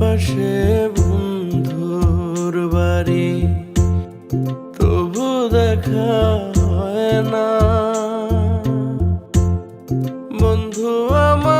পাশে বন্ধুর বাড়ি। তবু দেখা হয় না। বন্ধু আমার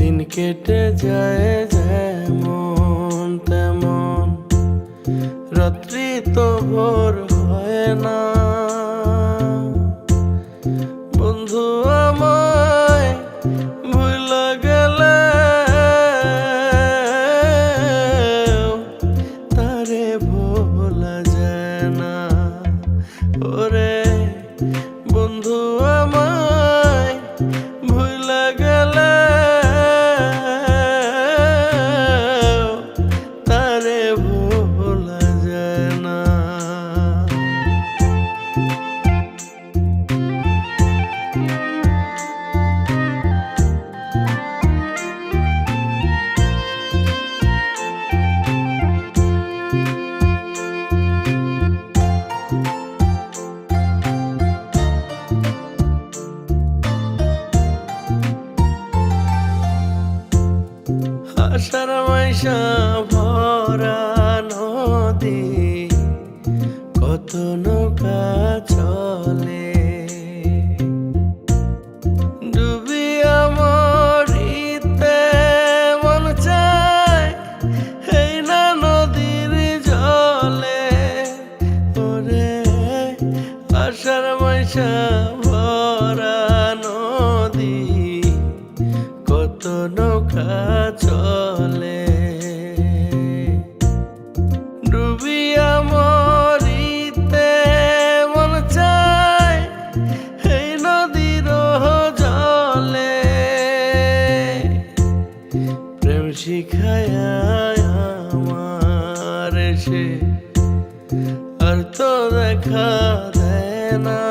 দিন কেটে যায় যেমন তেমন। রাত্রি তো ভোর হয় না। বন্ধু আমায় ভুল গেলে তারে ভোলা যায় না। ওরে বন্ধু আমায় আশার ভরা নদী কত নৌকা শিখায় আমার সে আর তো দেখা দেয় না।